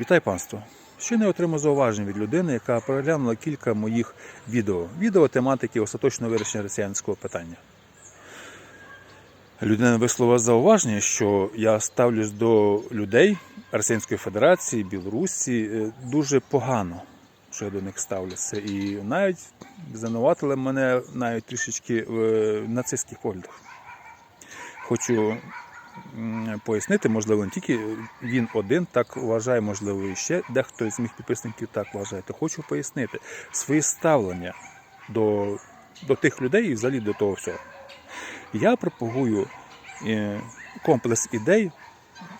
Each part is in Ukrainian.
Вітаю панство! Ще не отримав зауважень від людини, яка переглянула кілька моїх відео. Відео тематики остаточного вирішення росіянського питання. Людина висловила зауваження, що я ставлюсь до людей Російської Федерації, Білорусі е, дуже погано, що я до них ставлюся. І навіть звинуватили мене навіть трішечки в нацистських поглядах. Хочу пояснити, можливо, не тільки він один так вважає, можливо, і ще дехто з моїх підписників так вважає. То хочу пояснити своє ставлення до, до тих людей і взагалі до того всього. Я пропагую е, комплекс ідей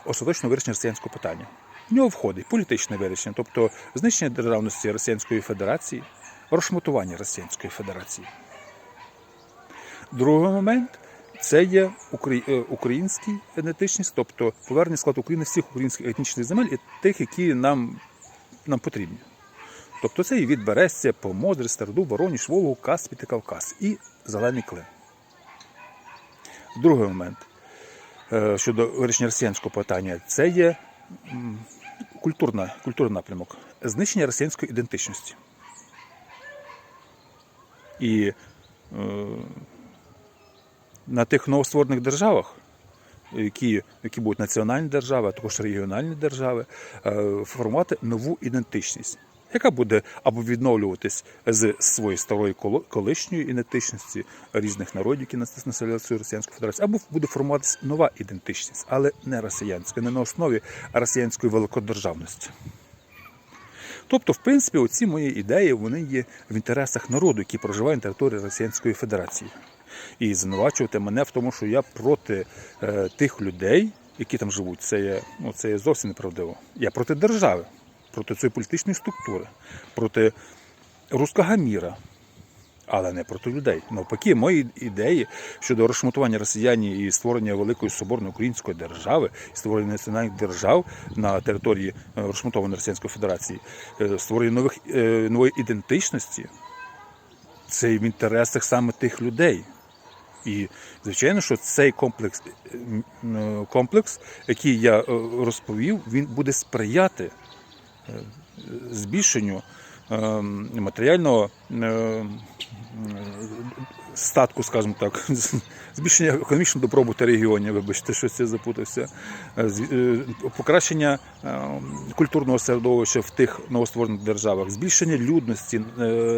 остаточного вирішення росіянського питання. В нього входить політичне вирішення, тобто знищення державності Російської Федерації, розшматування Російської Федерації. Другий момент це є е, український етнічність, тобто повернення склад України всіх українських етнічних земель і тих, які нам, нам потрібні. Тобто це і від Берестя, Помозри, Старду, Вороніж, Волгу, Каспі та Кавказ і Зелений Клин. Другий момент е, щодо вирішення росіянського питання, це є культурна, культурний напрямок, знищення росіянської ідентичності. І е, на тих новостворених державах, які, які будуть національні держави, а також регіональні держави, е, формувати нову ідентичність, яка буде або відновлюватись з своєї старої колишньої ідентичності різних народів, які нас- населяють цю Росіянську Федерацію, або буде формуватись нова ідентичність, але не росіянська, не на основі росіянської великодержавності. Тобто, в принципі, оці мої ідеї вони є в інтересах народу, який проживає на території Російської Федерації. І звинувачувати мене в тому, що я проти е, тих людей, які там живуть, це є, ну, це є зовсім неправдиво. Я проти держави, проти цієї політичної структури, проти руського міра, але не проти людей. Навпаки, мої ідеї щодо розшматування росіянів і створення великої соборної української держави, створення національних держав на території е, розшматованої Російської Федерації, е, створення нових нової ідентичності. Це в інтересах саме тих людей. І звичайно, що цей комплекс, е, е, комплекс, який я е, розповів, він буде сприяти збільшенню е, матеріального е, статку, скажімо так, збільшення економічного добробуту регіонів, вибачте, що я запутався, покращення е, культурного середовища в тих новостворених державах, збільшення людності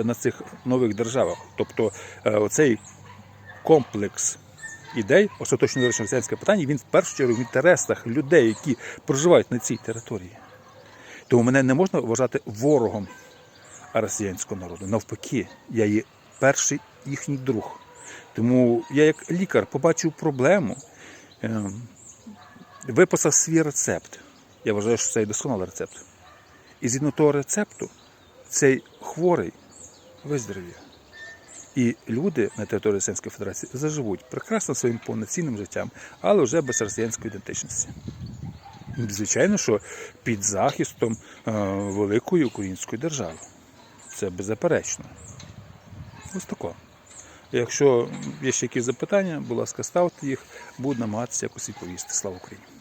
на цих нових державах. Тобто оцей комплекс ідей остаточно вирішення росіянського питання, він в першу чергу в інтересах людей, які проживають на цій території. Тому мене не можна вважати ворогом росіянського народу. Навпаки, я є перший їхній друг. Тому я, як лікар, побачив проблему, ем, виписав свій рецепт. Я вважаю, що це досконалий рецепт. І згідно того рецепту, цей хворий виздоровіє. І люди на території Російської Федерації заживуть прекрасно своїм повноцінним життям, але вже без росіянської ідентичності. Звичайно, що під захистом е, великої української держави. Це беззаперечно. Ось тако. Якщо є ще якісь запитання, будь ласка, ставте їх, буду намагатися якось відповісти. Слава Україні!